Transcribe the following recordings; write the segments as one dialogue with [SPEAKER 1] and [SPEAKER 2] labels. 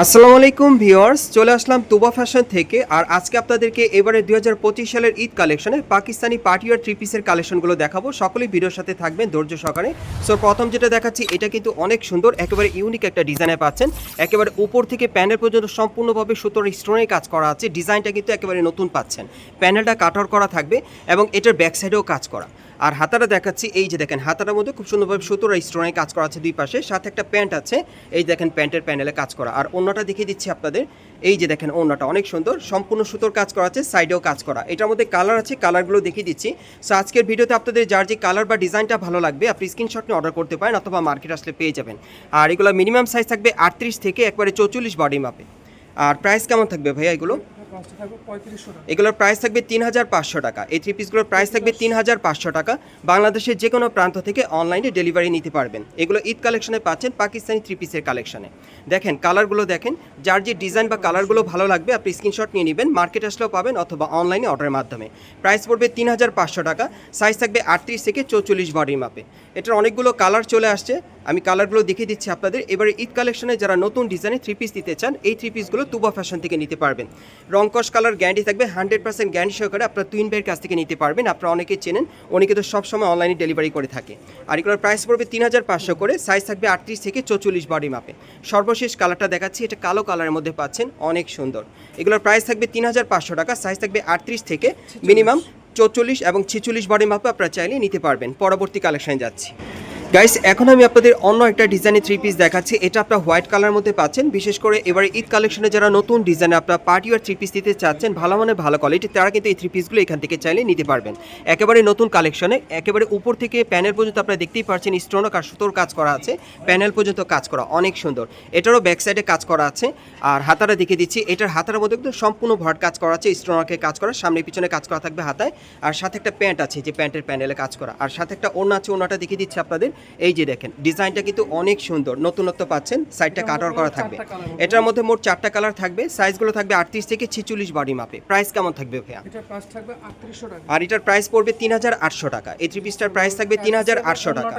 [SPEAKER 1] আসসালামু আলাইকুম ভিউয়ার্স, চলে আসলাম তুবা ফ্যাশন থেকে। আর আজকে আপনাদেরকে এবারে দুই হাজার পঁচিশ সালের ঈদ কালেকশনে পাকিস্তানি পার্টিওয়ার থ্রি পিসের কালেকশনগুলো দেখাবো। সকলেই ভিডিওর সাথে থাকবেন ধৈর্য সহকারে। সো প্রথম যেটা দেখাচ্ছি, এটা কিন্তু অনেক সুন্দর, একেবারে ইউনিক একটা ডিজাইনে পাচ্ছেন। একেবারে উপর থেকে প্যানেল পর্যন্ত সম্পূর্ণভাবে সুতোর স্টোনের কাজ করা আছে। ডিজাইনটা কিন্তু একেবারে নতুন পাচ্ছেন। প্যানেলটা কাটার করা থাকবে এবং এটার ব্যাক সাইডেও কাজ করা। আর হাতাটা দেখাচ্ছি, এই যে দেখেন, হাতাটার মধ্যে খুব সুন্দরভাবে সুতোর স্টোনের কাজ করা আছে দুই পাশে, সাথে একটা প্যান্ট আছে, এই দেখেন প্যান্টের প্যানেলে কাজ করা। আর অন্যটা দেখিয়ে দিচ্ছি আপনাদের, এই যে দেখেন অন্যটা অনেক সুন্দর, সম্পূর্ণ সুতোর কাজ করা আছে সাইডেও কাজ করা। এটার মধ্যে কালার আছে কালারগুলো দেখিয়ে দিচ্ছি। সো আজকের ভিডিওতে আপনাদের যার যে কালার বা ডিজাইনটা ভালো লাগবে, আপনি স্ক্রিনশট নিয়ে অর্ডার করতে পারেন অথবা মার্কেট আসলে পেয়ে যাবেন। আর এগুলো মিনিমাম সাইজ থাকবে আটত্রিশ থেকে একবারে চৌচল্লিশ বডি মাপে আর প্রাইস কেমন থাকবে ভাইয়া এগুলো? এগুলোর প্রাইস থাকবে তিন হাজার পাঁচশো টাকা। এই থ্রি পিসগুলোর প্রাইস থাকবে তিন হাজার পাঁচশো টাকা। বাংলাদেশের যে কোনো প্রান্ত থেকে অনলাইনে ডেলিভারি নিতে পারবেন। এগুলো ঈদ কালেকশনে পাচ্ছেন পাকিস্তানি থ্রি পিসের কালেকশনে দেখেন কালারগুলো দেখেন। যার যে ডিজাইন বা কালারগুলো ভালো লাগবে আপনি স্ক্রিনশট নিয়ে নেবেন মার্কেট আসলেও পাবেন অথবা অনলাইনে অর্ডারের মাধ্যমে। প্রাইস পড়বে তিন হাজার পাঁচশো টাকা। সাইজ থাকবে আটত্রিশ থেকে চৌচল্লিশ বডির মাপে এটার অনেকগুলো কালার চলে আসছে। আমি কালারগুলো দেখিয়ে দিচ্ছি আপনাদের। এবারে ঈদ কালেকশনে যারা নতুন ডিজাইনে থ্রি পিস দিতে চান এই থ্রি পিসগুলো তুবা ফ্যাশন থেকে নিতে পারবেন। রংকশ কালার গ্যারান্টি থাকবে হান্ড্রেড পার্সেন্ট গ্যারান্টি সহকারে আপনার তুইন ভাইয়ের কাছ থেকে নিতে পারবেন। আপনারা অনেকে চেনেন অনেকে তো সবসময় অনলাইনে ডেলিভারি করে থাকে। আর এগুলোর প্রাইস পড়বে তিন হাজার পাঁচশো করে সাইজ থাকবে আটত্রিশ থেকে চৌচল্লিশ বডি মাপে সর্বশেষ কালারটা দেখাচ্ছি এটা কালো কালারের মধ্যে পাচ্ছেন অনেক সুন্দর। এগুলোর প্রাইস থাকবে তিন হাজার পাঁচশো টাকা সাইজ থাকবে আটত্রিশ থেকে মিনিমাম চৌচল্লিশ এবং ছেচল্লিশ বডি মাপে আপনারা চাইলে নিতে পারবেন। পরবর্তী কালেকশনে যাচ্ছি। গাইস এখন আমি আপনাদের অন্য একটা ডিজাইনের থ্রি পিস দেখাচ্ছি। এটা আপনার হোয়াইট কালার মধ্যে পাচ্ছেন। বিশেষ করে এবারে ঈদ কালেকশনে যারা নতুন ডিজাইনে আপনার পার্টি আর থ্রি পিস দিতে চাচ্ছেন, ভালো মানে ভালো কোয়ালিটি তারা কিন্তু এই থ্রি পিসগুলো এখান থেকে চাইলে নিতে পারবেন। একেবারে নতুন কালেকশনে একেবারে উপর থেকে প্যানেল পর্যন্ত আপনারা দেখতেই পাচ্ছেন স্টোনক আর সুতোর কাজ করা আছে। প্যানেল পর্যন্ত কাজ করা, অনেক সুন্দর। এটারও ব্যাক সাইডে কাজ করা আছে। আর হাতাটা দেখিয়ে দিচ্ছি, এটার হাতার মধ্যে কিন্তু সম্পূর্ণ ভরাট কাজ করা আছে স্টোনকে কাজ করা, সামনে পিছনে কাজ করা থাকবে হাতায়। আর সাথে একটা প্যান্ট আছে, যে প্যান্টের প্যানেলে কাজ করা। আর সাথে একটা ওড়না আছে, ওড়নাটা দেখিয়ে দিচ্ছি আপনাদের। এই যে দেখেন ডিজাইনটা কিন্তু অনেক সুন্দর। নতুনত্ব পাচ্ছেন সাইডটা কাটার করা থাকবে। এটার মধ্যে মোট চারটা কালার থাকবে সাইজগুলো থাকবে আটত্রিশ থেকে ছেচল্লিশ বডি মাপে প্রাইস কেমন থাকবে ভাইয়া? আর এটার প্রাইস পড়বে তিন হাজার আটশো টাকা। এই থ্রি পিসটার প্রাইস থাকবে তিন হাজার আটশো টাকা।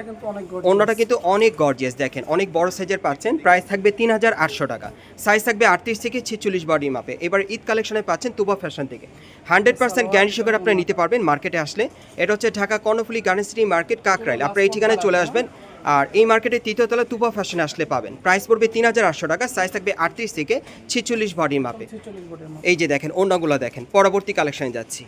[SPEAKER 1] অন্যটা কিন্তু অনেক গর্জিয়াস দেখেন অনেক বড় সাইজের পাচ্ছেন প্রাইস থাকবে তিন হাজার আটশো টাকা। সাইজ থাকবে আটত্রিশ থেকে ছেচল্লিশ বডি মাপে এবার ঈদ কালেকশনে পাচ্ছেন তুবা ফ্যাশন থেকে। হান্ড্রেড পার্সেন্ট গ্যারান্টি সহকারে আপনারা নিতে পারবেন মার্কেটে আসলে। এটা হচ্ছে Dhaka Karnaphuli garden city market Kakrail. আপনার এই ঠিকানায় চলে আসবেন। husband. আর এই মার্কেটের তৃতীয়তলা তুবা ফ্যাশনে আসলে পাবেন। প্রাইস পড়বে তিন হাজার আটশো টাকা সাইজ থাকবে আটত্রিশ থেকে ছেচল্লিশ বডির মাপে। এই যে দেখেন অন্যগুলো দেখেন পরবর্তী কালেকশনে যাচ্ছি।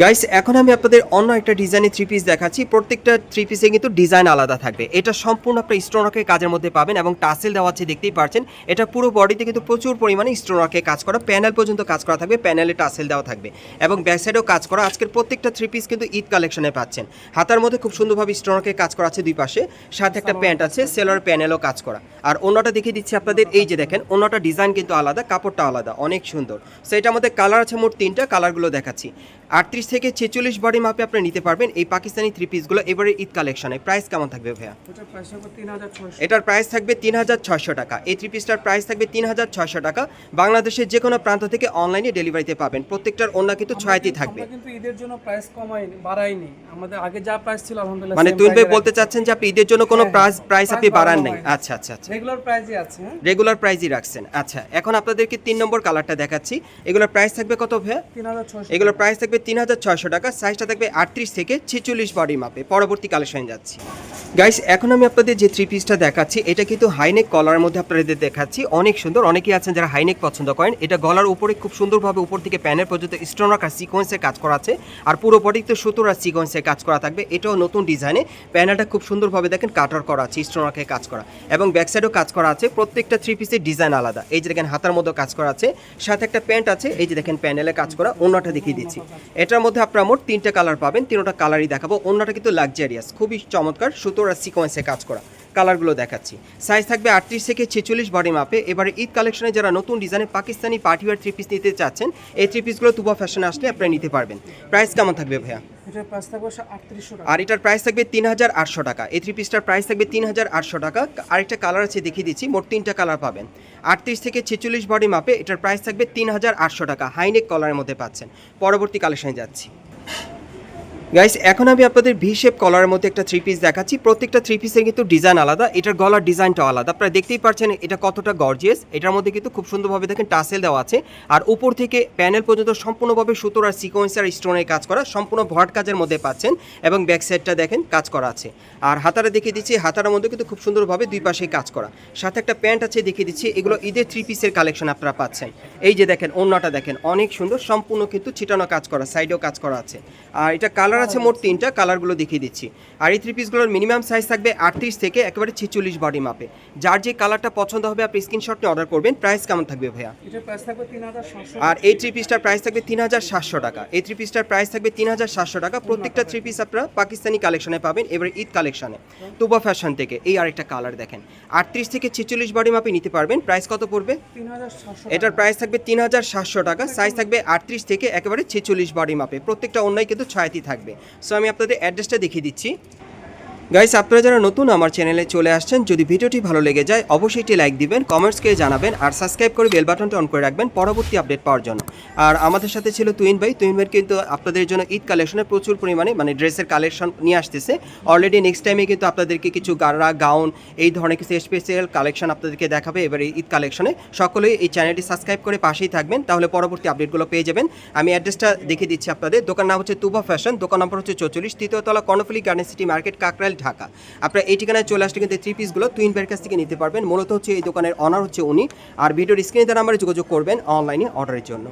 [SPEAKER 1] গাইস এখন আমি আপনাদের অন্য একটা ডিজাইনের থ্রি পিস দেখাচ্ছি। প্রত্যেকটা থ্রি পিসে কিন্তু ডিজাইন আলাদা থাকবে। এটা সম্পূর্ণ আপনার স্টোনকের কাজের মধ্যে পাবেন এবং টাসেল দেওয়া আছে দেখতেই পারছেন। এটা পুরো বডিতে কিন্তু প্রচুর পরিমাণে স্টোনকে কাজ করা প্যানেল পর্যন্ত কাজ করা থাকবে প্যানেলে টাসেল দেওয়া থাকবে। এবং ব্যাক সাইডেও কাজ করা আজকের প্রত্যেকটা থ্রি পিস কিন্তু ঈদ কালেকশনে পাচ্ছেন। হাতার মধ্যে খুব সুন্দরভাবে স্টোনকে কাজ করা আছে দুই পাশে। সাথে একটা প্যান্ট আছে, সেলার প্যানেলও কাজ করা। আর অন্যটা দেখিয়ে দিচ্ছি আপনাদের, এই যে দেখেন, অন্যটা ডিজাইন কিন্তু আলাদা, কাপড়টা আলাদা, অনেক সুন্দর। সো এটার মধ্যে কালার আছে মোট তিনটা কালারগুলো দেখাচ্ছি। আটত্রিশ থেকে ছেচল্লিশ বডি মাপে আপনি নিতে পারবেন এই পাকিস্তানি থ্রি পিসগুলো এবারে ঈদ কালেকশনে প্রাইস কেমন থাকবে ভাইয়া?
[SPEAKER 2] এটার প্রাইস থাকবে তিন হাজার ছয়শো।
[SPEAKER 1] টাকা। এই থ্রি পিসটার প্রাইস থাকবে তিন হাজার ছয়শো টাকা। বাংলাদেশের যে কোনো প্রান্ত থেকে অনলাইনে ডেলিভারিতে পাবেন। প্রত্যেকটার অন্য কিন্তু ছয়টি থাকবে।
[SPEAKER 2] কিন্তু ঈদের জন্য প্রাইস কমাইনি বাড়াইনি। আমাদের আগে যা প্রাইস ছিল আলহামদুলিল্লাহ
[SPEAKER 1] মানে তুই ভাই বলতে চাচ্ছেন যে আপনি ঈদের জন্য কোনো প্রাইস প্রাইস আপনি বাড়ান নাই। আচ্ছা আচ্ছা আচ্ছা।
[SPEAKER 2] রেগুলার প্রাইসই আছে হ্যাঁ।
[SPEAKER 1] রেগুলার প্রাইসই রাখছেন। আচ্ছা এখন আপনাদেরকে তিন নম্বর কালারটা দেখাচ্ছি। এগুলোর প্রাইস থাকবে কত ভাইয়া?
[SPEAKER 2] তিন হাজার ছয়শো
[SPEAKER 1] এগুলোর প্রাইস থাকবে তিন হাজার ছয়শো টাকা সাইজটা থাকবে আটত্রিশ থেকে ছেচল্লিশ বডি মাপে পরবর্তী কালেকশন যাচ্ছি। গাইস এখন আমি আপনাদের যে থ্রি পিসটা দেখাচ্ছি, এটা কিন্তু হাইনেক কলার মধ্যে আপনাদের দেখাচ্ছি। অনেক সুন্দর, অনেকেই আছেন যারা হাইনেক পছন্দ করেন। এটা গলার উপরে খুব সুন্দরভাবে উপর থেকে প্যানের পর্যন্ত স্টোনার আর সিকোয়েন্সের কাজ করা আছে। আর পুরো বডিতে সুতোর আর সিকোয়েন্সের কাজ করা থাকবে। এটাও নতুন ডিজাইনে প্যানেলটা খুব সুন্দরভাবে দেখেন কাটার করা আছে স্টোনারকে কাজ করা। এবং ব্যাক সাইডেও কাজ করা আছে। প্রত্যেকটা থ্রি পিসের ডিজাইন আলাদা। এই যে দেখেন, হাতার মধ্যে কাজ করা আছে। সাথে একটা প্যান্ট আছে। এই যে দেখেন প্যানেলে কাজ করা। অন্যটা দেখিয়ে দিচ্ছি। এটার মধ্যে আপনারা মোট তিনটা কালার পাবেন, তিনটা কালারই দেখাবো। অন্যটা কিন্তু লাক্সারিয়াস খুবই চমৎকার, সুতোর আর সিকোয়েন্সে কাজ করা। কালারগুলো দেখাচ্ছি। সাইজ থাকবে আটত্রিশ থেকে ছেচল্লিশ বডি মাপে। এবারে ঈদ কালেকশনে যারা নতুন ডিজাইনে পাকিস্তানি পার্টিওয়ার থ্রি পিস নিতে চাচ্ছেন এই থ্রি পিসগুলো তুবা ফ্যাশনে আসলে আপনারা নিতে পারবেন। প্রাইস কেমন থাকবে ভাইয়া? আর এটার প্রাইস থাকবে তিন হাজার আটশো টাকা। এই থ্রি পিসটার প্রাইস থাকবে তিন হাজার আটশো টাকা। আরেকটা কালার আছে দেখিয়ে দিচ্ছি মোট তিনটা কালার পাবেন। আটত্রিশ থেকে ছেচল্লিশ বডি মাপে এটার প্রাইস থাকবে তিন হাজার আটশো টাকা। হাইনেক কলারের মধ্যে পাচ্ছেন। পরবর্তী কালেকশনে যাচ্ছি। গাইস এখন আমি আপনাদের ভি শেপ কলারের মধ্যে একটা থ্রি পিস দেখাচ্ছি। প্রত্যেকটা থ্রি পিসের কিন্তু ডিজাইন আলাদা। এটার গলার ডিজাইনটাও আলাদা। আপনারা দেখতেই পাচ্ছেন এটা কতটা গর্জিয়াস এটার মধ্যে কিন্তু খুব সুন্দরভাবে দেখেন টাসেল দেওয়া আছে। আর উপর থেকে প্যানেল পর্যন্ত সম্পূর্ণভাবে সুতোর আর সিকোয়েন্স আর স্টোনের কাজ করা। সম্পূর্ণ ভট কাজের মধ্যে পাচ্ছেন এবং ব্যাক সাইডটা দেখেন কাজ করা আছে। আর হাতারা দেখিয়ে দিচ্ছি। হাতার মধ্যে কিন্তু খুব সুন্দরভাবে দুই পাশে কাজ করা। সাথে একটা প্যান্ট আছে দেখিয়ে দিচ্ছি। এগুলো ঈদের থ্রি পিসের কালেকশন আপনারা পাচ্ছেন। এই যে দেখেন অন্যটা দেখেন, অনেক সুন্দর। সম্পূর্ণ কিন্তু ছিটানো কাজ করা সাইডেও কাজ করা আছে। আর এটা কালার আছে মোট তিনটা কালারগুলো দেখিয়ে দিচ্ছি। আর এই থ্রি পিসগুলোর মিনিমাম সাইজ থাকবে আটত্রিশ থেকে একেবারে ছেচল্লিশ বডি মাপে যার যে কালারটা পছন্দ হবে আপনি স্ক্রিনশট নিয়ে অর্ডার করবেন। প্রাইস কেমন থাকবে ভাইয়া? আর এই থ্রি পিসটার প্রাইস থাকবে তিন হাজার সাতশো টাকা। এই থ্রি পিসটার প্রাইস থাকবে তিন হাজার সাতশো টাকা। প্রত্যেকটা থ্রি পিস আপনারা পাকিস্তানি কালেকশনে পাবেন এবারে ঈদ কালেকশনে তুবা ফ্যাশন থেকে এই আরেকটা কালার দেখেন। আটত্রিশ থেকে ছেচল্লিশ বডি মাপে নিতে পারবেন। প্রাইস কত পড়বে? এটার প্রাইস থাকবে তিন হাজার সাতশো টাকা। সাইজ থাকবে আটত্রিশ থেকে একেবারে ছেচল্লিশ বডি মাপে প্রত্যেকটা অন্যায় কিন্তু ছয়াতি থাকবে। সো আমি আপনাদের অ্যাড্রেসটা দেখিয়ে দিচ্ছি। গাইস আপনারা যারা নতুন আমার চ্যানেলে চলে আসছেন, যদি ভিডিওটি ভালো লেগে যায়, অবশ্যই একটি লাইক দিবেন কমেন্টস করে জানাবেন, আর সাবস্ক্রাইব করে বেল বাটনটা অন করে রাখবেন পরবর্তী আপডেট পাওয়ার জন্য। আর আমাদের সাথে ছিল তুইন ভাই। তুইন ভাই কিন্তু আপনাদের জন্য ঈদ কালেকশনে প্রচুর পরিমাণে মানে ড্রেসের কালেকশন নিয়ে আসতেছে। অলরেডি নেক্সট টাইমে কিন্তু আপনাদেরকে কিছু গাড়া, গাউন, এই ধরনের কিছু স্পেশাল কালেকশন আপনাদেরকে দেখাবে এবারে ঈদ কালেকশনে সকলেই এই চ্যানেলটি সাবস্ক্রাইব করে পাশেই থাকবেন, তাহলে পরবর্তী আপডেটগুলো পেয়ে যাবেন। আমি অ্যাড্রেসটা দেখিয়ে দিচ্ছি আপনাদের। দোকান নাম হচ্ছে তুবা ফ্যাশন দোকান নম্বর হচ্ছে চৌচল্লিশ, তৃতীয়তলা Karnaphuli garden city market Kakrail Dhaka. আপনার এই ঠিকানায় চলে আসলে কিন্তু থ্রি পিসগুলো তুইন ভাইয়ের কাছ থেকে নিতে পারবেন। মূলত হচ্ছে এই দোকানের অনার হচ্ছে উনি। আর ভিডিওর স্ক্রিনে তার নাম্বারে যোগাযোগ করবেন অনলাইনে অর্ডারের জন্য।